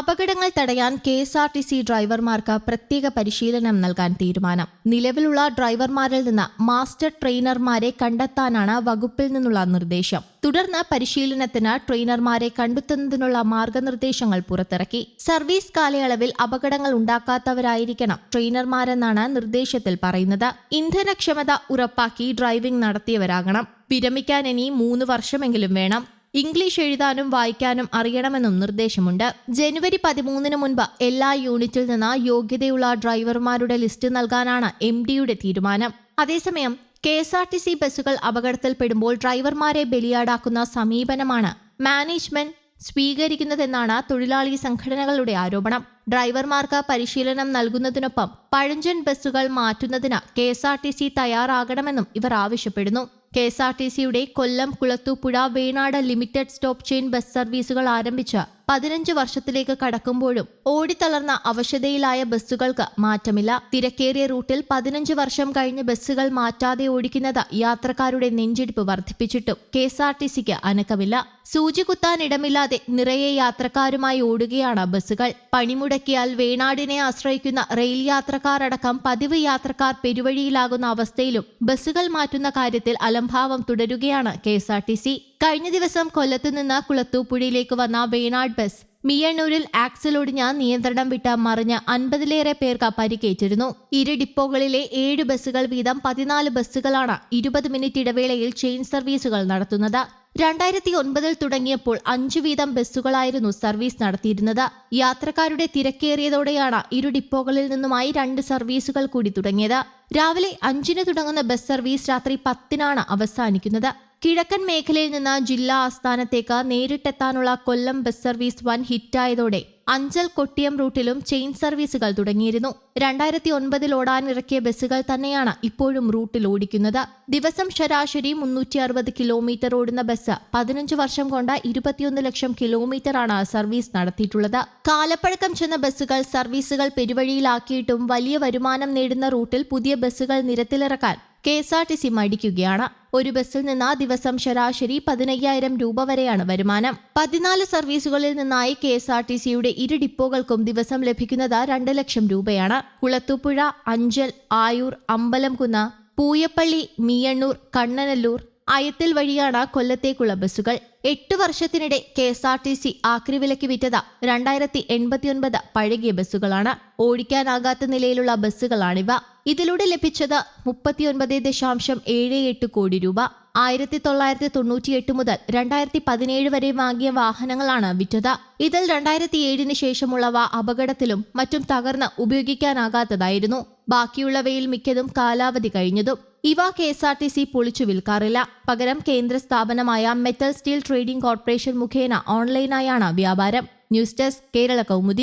അപകടങ്ങൾ തടയാൻ K S R T C ഡ്രൈവർമാർക്ക് പ്രത്യേക പരിശീലനം നൽകാൻ തീരുമാനം. നിലവിലുള്ള ഡ്രൈവർമാരിൽ നിന്ന് മാസ്റ്റർ ട്രെയിനർമാരെ കണ്ടെത്താനാണ് വകുപ്പിൽ നിന്നുള്ള നിർദ്ദേശം. തുടർന്ന് പരിശീലനത്തിന് ട്രെയിനർമാരെ കണ്ടെത്തുന്നതിനുള്ള മാർഗനിർദ്ദേശങ്ങൾ പുറത്തിറക്കി. സർവീസ് കാലയളവിൽ അപകടങ്ങൾ ഉണ്ടാക്കാത്തവരായിരിക്കണം ട്രെയിനർമാരെന്നാണ് നിർദ്ദേശത്തിൽ പറയുന്നത്. ഇന്ധനക്ഷമത ഉറപ്പാക്കി ഡ്രൈവിംഗ് നടത്തിയവരാകണം. വിരമിക്കാൻ ഇനി മൂന്ന് വർഷമെങ്കിലും വേണം. ഇംഗ്ലീഷ് എഴുതാനും വായിക്കാനും അറിയണമെന്നും നിർദ്ദേശമുണ്ട്. ജനുവരി പതിമൂന്നിന് മുൻപ് എല്ലാ യൂണിറ്റിൽ നിന്ന് യോഗ്യതയുള്ള ഡ്രൈവർമാരുടെ ലിസ്റ്റ് നൽകാനാണ് എം ഡിയുടെ തീരുമാനം. അതേസമയം K S R T C ബസ്സുകൾ അപകടത്തിൽപ്പെടുമ്പോൾ ഡ്രൈവർമാരെ ബലിയാടാക്കുന്ന സമീപനമാണ് മാനേജ്മെന്റ് സ്വീകരിക്കുന്നതെന്നാണ് തൊഴിലാളി സംഘടനകളുടെ ആരോപണം. ഡ്രൈവർമാർക്ക് പരിശീലനം നൽകുന്നതിനൊപ്പം പഴഞ്ചൻ ബസ്സുകൾ മാറ്റുന്നതിന് K S R T C തയ്യാറാകണമെന്നും ഇവർ ആവശ്യപ്പെടുന്നു. കെ എസ് ആർ ടി സിയുടെ Kollam Kulathupuzha Venad limited stop chain bus സർവീസുകൾ ആരംഭിച്ച് പതിനഞ്ച് വർഷത്തിലേക്ക് കടക്കുമ്പോഴും ഓടിത്തളർന്ന അവശതയിലായ ബസ്സുകൾക്ക് മാറ്റമില്ല. തിരക്കേറിയ റൂട്ടിൽ പതിനഞ്ച് വർഷം കഴിഞ്ഞ് ബസ്സുകൾ മാറ്റാതെ ഓടിക്കുന്നത് യാത്രക്കാരുടെ നെഞ്ചിടിപ്പ് വർദ്ധിപ്പിച്ചിട്ടും കെ എസ് ആർ ടി സിക്ക് അനക്കമില്ല. സൂചി കുത്താൻ ഇടമില്ലാതെ നിറയെ യാത്രക്കാരുമായി ഓടുകയാണ് ബസ്സുകൾ. പണിമുടക്കിയാൽ വേണാടിനെ ആശ്രയിക്കുന്ന റെയിൽ യാത്രക്കാരടക്കം പതിവ് യാത്രക്കാർ പെരുവഴിയിലാകുന്ന അവസ്ഥയിലും ബസ്സുകൾ മാറ്റുന്ന കാര്യത്തിൽ അലംഭാവം തുടരുകയാണ് K S R T C. കഴിഞ്ഞ ദിവസം കൊല്ലത്ത് നിന്ന് കുളത്തൂപ്പുഴയിലേക്ക് വന്ന വേണാട് ബസ് മിയണ്ണൂരിൽ ഞാൻ നിയന്ത്രണം വിട്ട മറിഞ്ഞ അൻപതിലേറെ പേർക്ക് പരിക്കേറ്റിരുന്നു. ഇരു ഡിപ്പോകളിലെ ഏഴ് ബസ്സുകൾ വീതം പതിനാല് ബസ്സുകളാണ് ഇരുപത് മിനിറ്റ് ഇടവേളയിൽ ചെയിൻ സർവീസുകൾ നടത്തുന്നത്. രണ്ടായിരത്തി ഒൻപതിൽ തുടങ്ങിയപ്പോൾ അഞ്ചു വീതം ബസ്സുകളായിരുന്നു സർവീസ് നടത്തിയിരുന്നത്. യാത്രക്കാരുടെ തിരക്കേറിയതോടെയാണ് ഇരു ഡിപ്പോകളിൽ നിന്നുമായി രണ്ട് സർവീസുകൾ കൂടി തുടങ്ങിയത്. രാവിലെ അഞ്ചിന് തുടങ്ങുന്ന ബസ് സർവീസ് രാത്രി പത്തിനാണ് അവസാനിക്കുന്നത്. കിഴക്കൻ മേഖലയിൽ നിന്ന് ജില്ലാ ആസ്ഥാനത്തേക്ക് നേരിട്ടെത്താനുള്ള കൊല്ലം ബസ് സർവീസ് വൻ ഹിറ്റായതോടെ അഞ്ചൽ കൊട്ടിയം റൂട്ടിലും ചെയിൻ സർവീസുകൾ തുടങ്ങിയിരുന്നു. രണ്ടായിരത്തി ഒൻപതിൽ ഓടാനിറക്കിയ ബസ്സുകൾ തന്നെയാണ് ഇപ്പോഴും റൂട്ടിൽ ഓടിക്കുന്നത്. ദിവസം ശരാശരി മുന്നൂറ്റി അറുപത് കിലോമീറ്റർ ഓടുന്ന ബസ് പതിനഞ്ച് വർഷം കൊണ്ട് ഇരുപത്തിയൊന്ന് ലക്ഷം കിലോമീറ്ററാണ് സർവീസ് നടത്തിയിട്ടുള്ളത്. കാലപ്പഴക്കം ചെന്ന ബസ്സുകൾ സർവീസുകൾ പെരുവഴിയിലാക്കിയിട്ടും വലിയ വരുമാനം നേടുന്ന റൂട്ടിൽ പുതിയ ബസ്സുകൾ നിരത്തിലിറക്കാൻ K S R T C മടിക്കുകയാണ്. ഒരു ബസ്സിൽ നിന്ന് ആ ദിവസം ശരാശരി പതിനയ്യായിരം രൂപ വരെയാണ് വരുമാനം. പതിനാല് സർവീസുകളിൽ നിന്നായി കെ എസ് ആർ ടി സിയുടെ ഇരു ഡിപ്പോകൾക്കും ദിവസം ലഭിക്കുന്നത് രണ്ട് ലക്ഷം രൂപയാണ്. കുളത്തുപുഴ അഞ്ചൽ ആയൂർ അമ്പലംകുന്ന് പൂയപ്പള്ളി മീയണ്ണൂർ കണ്ണനല്ലൂർ അയത്തിൽ വഴിയാണ് കൊല്ലത്തേക്കുള്ള ബസ്സുകൾ. എട്ട് വർഷത്തിനിടെ K S R T C ആക്രി വിലയ്ക്ക് വിറ്റത് രണ്ടായിരത്തി എൺപത്തിയൊൻപത് പഴകിയ ബസ്സുകളാണ്. ഓടിക്കാനാകാത്ത നിലയിലുള്ള ബസ്സുകളാണിവ. ഇതിലൂടെ ലഭിച്ചത് മുപ്പത്തിയൊൻപത് ദശാംശം ഏഴ് എട്ട് കോടി രൂപ. ആയിരത്തി തൊള്ളായിരത്തി തൊണ്ണൂറ്റിയെട്ട് മുതൽ രണ്ടായിരത്തി പതിനേഴ് വരെ വാങ്ങിയ വാഹനങ്ങളാണ് വിറ്റത്. ഇതിൽ രണ്ടായിരത്തി ഏഴിന് ശേഷമുള്ളവ അപകടത്തിലും മറ്റും തകർന്ന് ഉപയോഗിക്കാനാകാത്തതായിരുന്നു. ബാക്കിയുള്ളവയിൽ മിക്കതും കാലാവധി കഴിഞ്ഞതും. ഇവ K S R T C പൊളിച്ചു വിൽക്കാറില്ല. പകരം കേന്ദ്ര സ്ഥാപനമായ മെറ്റൽ സ്റ്റീൽ ട്രേഡിംഗ് കോർപ്പറേഷൻ മുഖേന ഓൺലൈനായാണ് വ്യാപാരം. News desk Kerala Kaumudi.